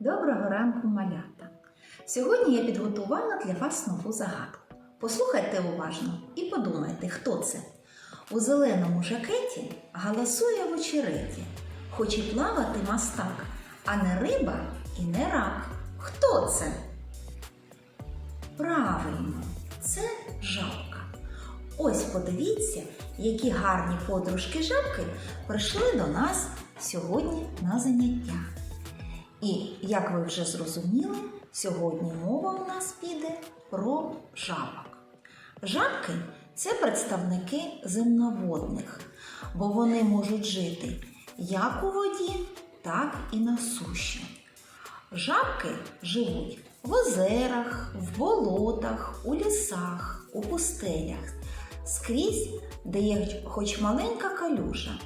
Доброго ранку, малята! Сьогодні я підготувала для вас нову загадку. Послухайте уважно і подумайте, хто це. У зеленому жакеті галасує в очереті. Хоче плавати мастак, а не риба і не рак. Хто це? Правильно, це жабка. Ось подивіться, які гарні подружки жабки прийшли до нас сьогодні на заняття. І як ви вже зрозуміли, сьогодні мова у нас піде про жабок. Жабки це представники земноводних, бо вони можуть жити як у воді, так і на суші. Жабки живуть в озерах, в болотах, у лісах, у пустелях, скрізь, де є хоч маленька калюжа.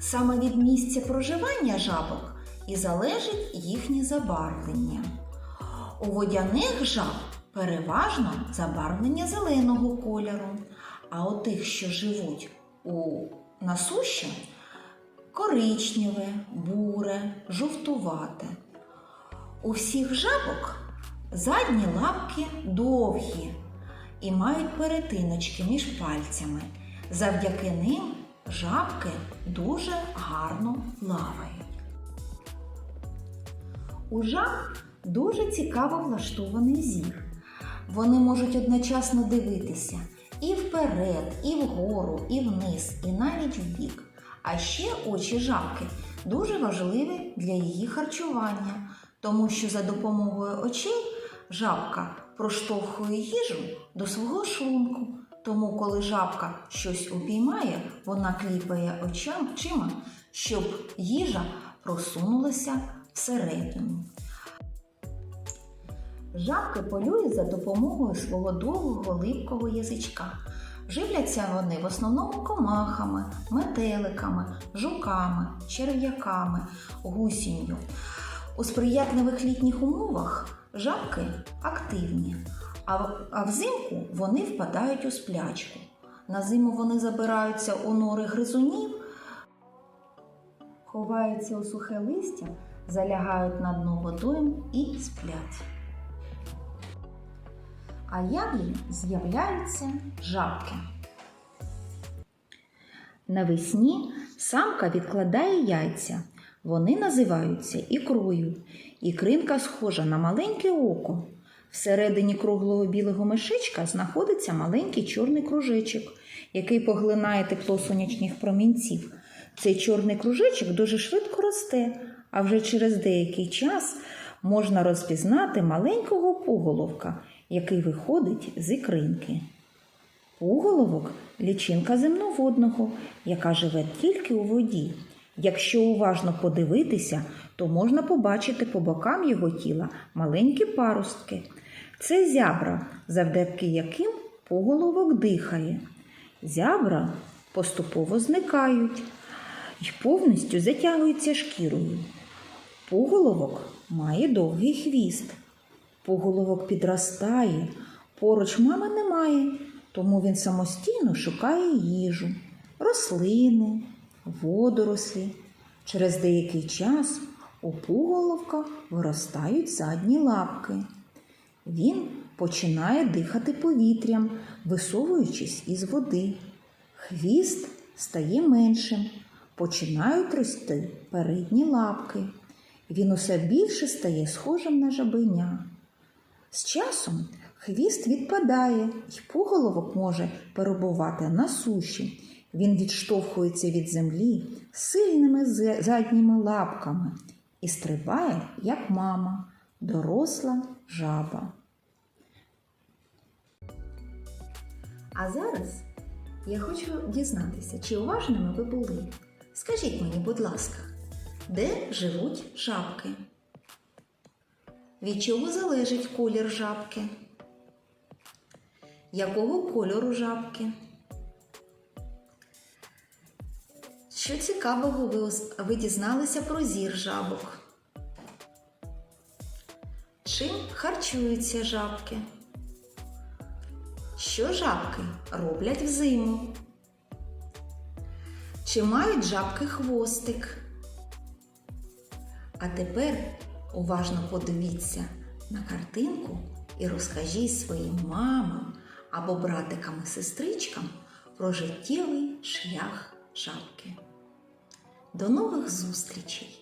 Саме від місця проживання жабок і залежить їхнє забарвлення. У водяних жаб переважно забарвлення зеленого кольору, а у тих, що живуть у, на суші, коричневе, буре, жовтувате. У всіх жабок задні лапки довгі і мають перетиночки між пальцями. Завдяки ним жабки дуже гарно плавають. У жаб дуже цікаво влаштований зір. Вони можуть одночасно дивитися і вперед, і вгору, і вниз, і навіть вбік. А ще очі жабки дуже важливі для її харчування, тому що за допомогою очей жабка проштовхує їжу до свого шлунку. Тому, коли жабка щось упіймає, вона кліпає очам очима, щоб їжа просунулася всередину. Жабки полюють за допомогою свого довгого липкого язичка. Живляться вони в основному комахами, метеликами, жуками, черв'яками, гусінню. У сприятливих літніх умовах жабки активні, а взимку вони впадають у сплячку. На зиму вони забираються у нори гризунів, ховаються у сухе листя, залягають на дно водойм і сплять. А як з'являються жабки? Навесні самка відкладає яйця. Вони називаються ікрою. Ікринка схожа на маленьке око. Всередині круглого білого мишечка знаходиться маленький чорний кружечок, який поглинає тепло сонячних промінців. Цей чорний кружечок дуже швидко росте, а вже через деякий час можна розпізнати маленького пуголовка, який виходить з ікринки. Пуголовок лічинка земноводного, яка живе тільки у воді. Якщо уважно подивитися, то можна побачити по бокам його тіла маленькі паростки. Це зябра, завдяки яким поголовок дихає. Зябра поступово зникають і повністю затягуються шкірою. Пуголовок має довгий хвіст. Пуголовок підростає, поруч мами немає, тому він самостійно шукає їжу, рослини, водорослі. Через деякий час у пуголовка виростають задні лапки. Він починає дихати повітрям, висовуючись із води. Хвіст стає меншим, починають рости передні лапки. Він усе більше стає схожим на жабеня. З часом хвіст відпадає, і пуголовок може перебувати на суші. Він відштовхується від землі сильними задніми лапками і стрибає, як мама, доросла жаба. А зараз я хочу дізнатися, чи уважними ви були. Скажіть мені, будь ласка, де живуть жабки? Від чого залежить колір жабки? Якого кольору жабки? Що цікавого ви, ви дізналися про зір жабок? Чим харчуються жабки? Що жабки роблять взиму? Чи мають жабки хвостик? А тепер Уважно подивіться на картинку і розкажіть своїм мамам або братикам і сестричкам про життєвий шлях жабки. До нових зустрічей!